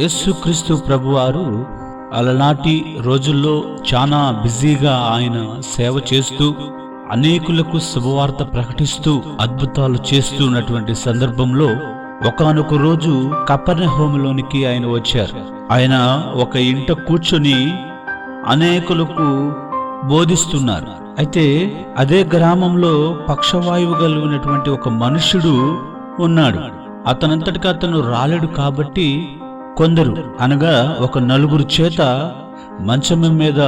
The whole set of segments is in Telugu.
యేసుక్రీస్తు ప్రభువారు అలనాటి రోజుల్లో చాలా బిజీగా ఆయన సేవ చేస్తూ అనేకులకు శుభవార్త ప్రకటిస్తూ అద్భుతాలు చేస్తూ ఉన్నటువంటి సందర్భంలో ఒకానొక రోజు కపర్ణహోములోనికి ఆయన వచ్చారు. ఆయన ఒక ఇంట కూర్చొని అనేకులకు బోధిస్తున్నారు. అయితే అదే గ్రామంలో పక్షవాయువు కలిగినటువంటి ఒక మనుషుడు ఉన్నాడు. అతనంతటికి అతను రాలేడు కాబట్టి కొందరు అనగా ఒక నలుగురు చేత మంచం మీద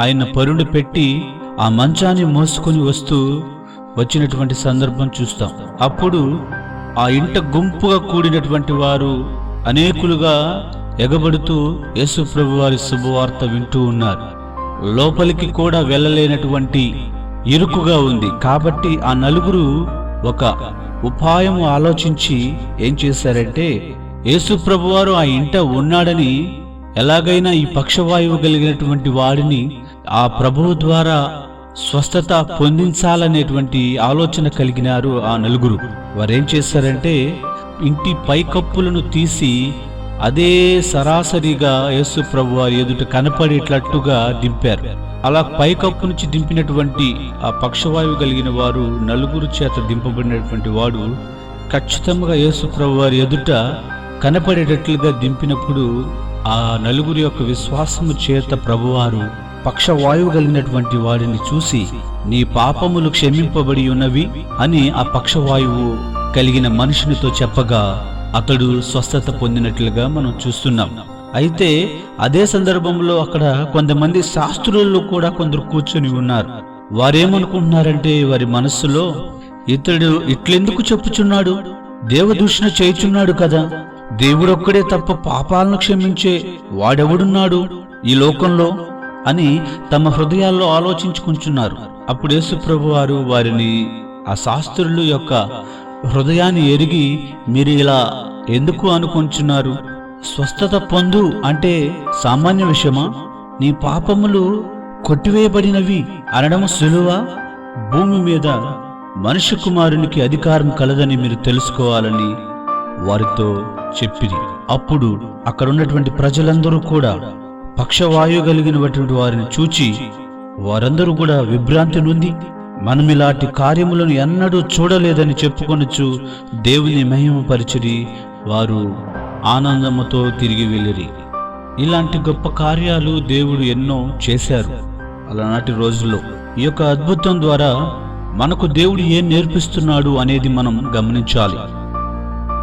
ఆయన పరుడు పెట్టి ఆ మంచాన్ని మోసుకొని వస్తూ వచ్చినటువంటి సందర్భం చూస్తాం. అప్పుడు ఆ ఇంట గుంపుగా కూడినటువంటి వారు అనేకులుగా ఎగబడుతూ యేసు ప్రభు వారి శుభవార్త వింటూ ఉన్నారు. లోపలికి కూడా వెళ్ళలేనటువంటి ఇరుకుగా ఉంది. కాబట్టి ఆ నలుగురు ఒక ఉపాయం ఆలోచించి ఏం చేశారంటే యేసు ప్రభువారు ఆ ఇంట ఉన్నాడని ఎలాగైనా ఈ పక్షవాయువు కలిగినటువంటి వాడిని ఆ ప్రభువు ద్వారా స్వస్థత పొందించాలనేటువంటి ఆలోచన కలిగినారు ఆ నలుగురు. వారేం చేశారంటే ఇంటి పైకప్పులను తీసి అదే సరాసరిగా యేసు ప్రభు వారి ఎదుట కనపడేటట్టుగా దింపారు. అలా పైకప్పు నుంచి దింపినటువంటి ఆ పక్షవాయువు కలిగిన వారు నలుగురు చేత దింపబడినటువంటి వాడు ఖచ్చితంగా యేసు ప్రభు వారి ఎదుట కనపడేటట్లుగా దింపినప్పుడు ఆ నలుగురి యొక్క విశ్వాసము చేత ప్రభువారు పక్షవాయువు కలిగినటువంటి వాడిని చూసి నీ పాపములు క్షమింపబడి ఉన్నవి అని ఆ పక్షవాయువు కలిగిన మనుషునితో చెప్పగా అతడు స్వస్థత పొందినట్లుగా మనం చూస్తున్నాం. అయితే అదే సందర్భంలో అక్కడ కొంతమంది శాస్త్రులు కూడా కొందరు కూర్చొని ఉన్నారు. వారేమనుకుంటున్నారంటే వారి మనస్సులో ఇతడు ఇట్లెందుకు చెప్పుచున్నాడు? దేవదూషణ చేయుచున్నాడు కదా? దేవుడొక్కడే తప్ప పాపాలను క్షమించే వాడెవడున్నాడు ఈ లోకంలో అని తమ హృదయాల్లో ఆలోచించుకుంటున్నారు. అప్పుడు యేసు వారు వారిని ఆ శాస్త్రుల యొక్క హృదయాన్ని ఎరిగి మీరు ఇలా ఎందుకు అనుకుంటున్నారు? స్వస్థత పొందు అంటే సామాన్య విషయమా? నీ పాపములు కొట్టివేయబడినవి అనడం సులువా? భూమి మీద మనుష్య కుమారునికి అధికారం కలదని మీరు తెలుసుకోవాలని వారితో చెప్పిరి. అప్పుడు అక్కడ ఉన్నటువంటి ప్రజలందరూ కూడా పక్షవాయు కలిగినటువంటి వారిని చూచి వారందరూ కూడా విభ్రాంతి నుండి మనం ఇలాంటి కార్యములను ఎన్నడూ చూడలేదని చెప్పుకొనొచ్చు దేవుని మహిమపరిచిరి వారు ఆనందముతో తిరిగి వెళ్ళిరి. ఇలాంటి గొప్ప కార్యాలు దేవుడు ఎన్నో చేశారు. అలానాటి రోజుల్లో ఈ యొక్క అద్భుతం ద్వారా మనకు దేవుడు ఏం నేర్పిస్తున్నాడు అనేది మనం గమనించాలి.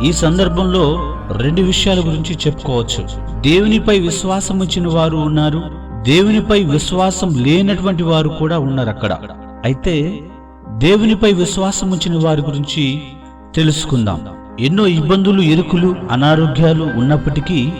ఈ సందర్భంలో రెండు విషయాల గురించి చెప్పుకోవచ్చు. దేవునిపై విశ్వాసం ఉంచిన వారు ఉన్నారు. దేవునిపై విశ్వాసం లేనటువంటి వారు కూడా ఉన్నారు అక్కడ. అయితే దేవునిపై విశ్వాసం ఉంచిన వారి గురించి తెలుసుకుందాం. ఎన్నో ఇబ్బందులు ఎరుకులు అనారోగ్యాలు ఉన్నప్పటికీ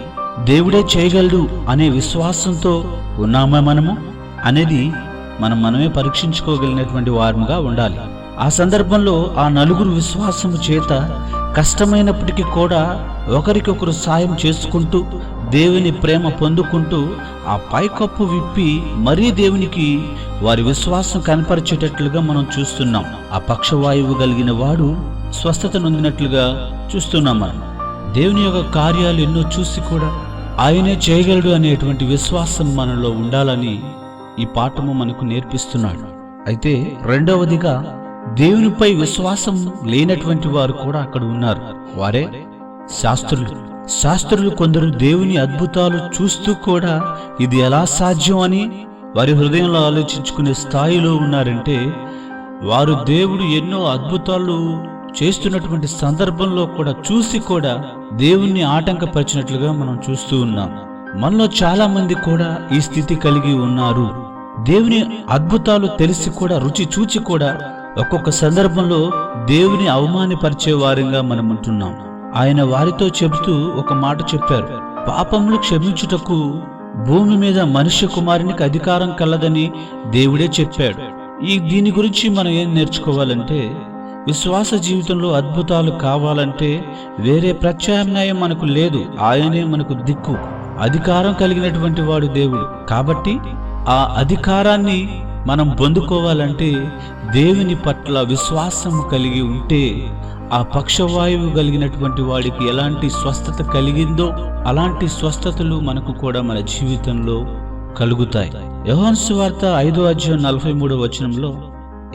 దేవుడే చేయగలడు అనే విశ్వాసంతో ఉన్నామా మనము? అనేది మనం మనమే పరీక్షించుకోగలిగినటువంటి వారముగా ఉండాలి. ఆ సందర్భంలో ఆ నలుగురు విశ్వాసము చేత కష్టమైనప్పటికీ కూడా ఒకరికొకరు సాయం చేసుకుంటూ దేవుని ప్రేమ పొందుకుంటూ ఆ పైకప్పు విప్పి మరీ దేవునికి వారి విశ్వాసం కనపరిచేటట్లుగా మనం చూస్తున్నాం. ఆ పక్షవాయువు కలిగిన వాడు స్వస్థత నొందినట్లుగా చూస్తున్నాం మనం. దేవుని యొక్క కార్యాలు ఎన్నో చూసి కూడా ఆయనే చేయగలడు అనేటువంటి విశ్వాసం మనలో ఉండాలని ఈ పాఠము మనకు నేర్పిస్తున్నాడు. అయితే రెండవదిగా దేవునిపై విశ్వాసం లేనటువంటి వారు కూడా అక్కడ ఉన్నారు. వారే శాస్త్రులు. శాస్త్రులు కొందరు దేవుని అద్భుతాలు చూస్తూ కూడా ఇది ఎలా సాధ్యం అని వారి హృదయంలో ఆలోచించుకునే స్థాయిలో ఉన్నారంటే వారు దేవుడు ఎన్నో అద్భుతాలు చేస్తున్నటువంటి సందర్భంలో కూడా చూసి కూడా దేవుణ్ణి ఆటంకపరిచినట్లుగా మనం చూస్తూ ఉన్నాం. మనలో చాలా మంది కూడా ఈ స్థితి కలిగి ఉన్నారు. దేవుని అద్భుతాలు తెలిసి కూడా రుచి చూచి కూడా ఒక్కొక్క సందర్భంలో దేవుని అవమానపరిచే వారిగా మనం ఉంటున్నాం. ఆయన వారితో చెబుతూ ఒక మాట చెప్పారు. పాపములు క్షమించుటకు భూమి మీద మనుష్య కుమారునికి అధికారం కలదని దేవుడే చెప్పాడు. ఈ దీని గురించి మనం ఏం నేర్చుకోవాలంటే విశ్వాస జీవితంలో అద్భుతాలు కావాలంటే వేరే ప్రత్యామ్నాయం మనకు లేదు. ఆయనే మనకు దిక్కు అధికారం కలిగినటువంటి వాడు దేవుడు. కాబట్టి ఆ అధికారాన్ని మనం పొందుకోవాలంటే దేవుని పట్ల విశ్వాసం కలిగి ఉంటే ఆ పక్షవాయువు కలిగినటువంటి వాడికి ఎలాంటి స్వస్థత కలిగిందో అలాంటి స్వస్థతలు మనకు కూడా మన జీవితంలో కలుగుతాయి. యోహాను వార్త ఐదో అధ్యాయం నలభై మూడో వచనంలో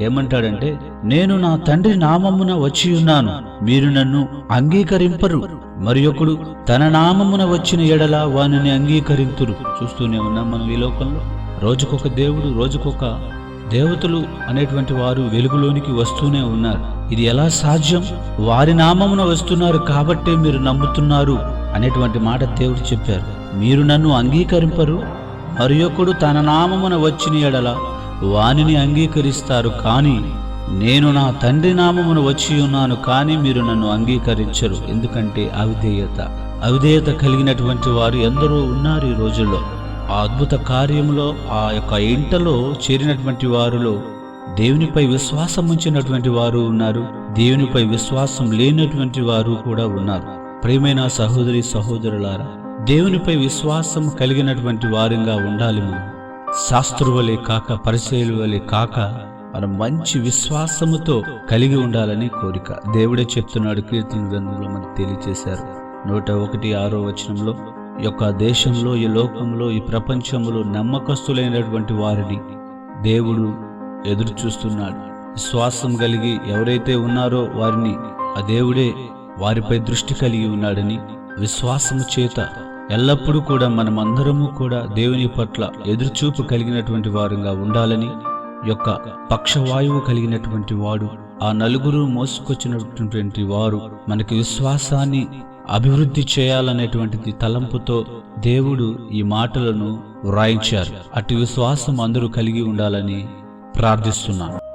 ఏమంటాడంటే నేను నా తండ్రి నామమున వచ్చి ఉన్నాను. మీరు నన్ను అంగీకరింపరు. మరి ఒకడు తన నామమున వచ్చిన ఎడల వానిని అంగీకరింతురు. చూస్తూనే ఉన్నాం మనం ఈ లోకంలో. రోజుకొక దేవుడు రోజుకొక దేవతలు అనేటువంటి వారు వెలుగులోనికి వస్తూనే ఉన్నారు. ఇది ఎలా సాధ్యం? వారి నామమున వస్తున్నారు కాబట్టే మీరు నమ్ముతున్నారు అనేటువంటి మాట దేవుడు చెప్పారు. మీరు నన్ను అంగీకరింపరు మరి ఒకడు తన నామమున వచ్చిన ఎడల వానిని అంగీకరిస్తారు కానీ నేను నా తండ్రి నామమున వచ్చి ఉన్నాను కానీ మీరు నన్ను అంగీకరించరు. ఎందుకంటే అవిధేయత అవిధేయత కలిగినటువంటి వారు ఎందరో ఉన్నారు ఈ రోజుల్లో. ఆ అద్భుత కార్యములో ఆ యొక్క ఇంటలో చేరినటువంటి వారిలో దేవునిపై విశ్వాసం ఉంచినటువంటి వారు ఉన్నారు. దేవునిపై విశ్వాసం లేనటువంటి వారు కూడా ఉన్నారు. ప్రేమైన సహోదరి సహోదరులారా దేవునిపై విశ్వాసం కలిగినటువంటి వారంగా ఉండాలి మనం. శాస్త్రువలే కాక పరిచయలు వలె కాక మనం మంచి విశ్వాసముతో కలిగి ఉండాలని కోరిక. దేవుడే చెప్తున్నాడు కీర్తన గ్రంథంలో మనకు తెలియజేశారు నూట ఒకటి ఆరో వచనంలో యొక్క దేశంలో ఈ లోకంలో ఈ ప్రపంచంలో నమ్మకస్తులైనటువంటి వారిని దేవుడు ఎదురు చూస్తున్నాడు విశ్వాసం కలిగి ఎవరైతే ఉన్నారో వారిని ఆ దేవుడే వారిపై దృష్టి కలిగి ఉన్నాడని విశ్వాసము చేత ఎల్లప్పుడూ కూడా మనమందరము కూడా దేవుని పట్ల ఎదురుచూపు కలిగినటువంటి వారుగా ఉండాలని యొక్క పక్షవాయువు కలిగినటువంటి వాడు ఆ నలుగురు మోసుకొచ్చినటువంటి వారు మనకి విశ్వాసాన్ని అభివృద్ధి చేయాలనేటువంటిది తలంపుతో దేవుడు ఈ మాటలను వ్రాయించారు. అటు విశ్వాసం అందరూ కలిగి ఉండాలని ప్రార్థిస్తున్నాను.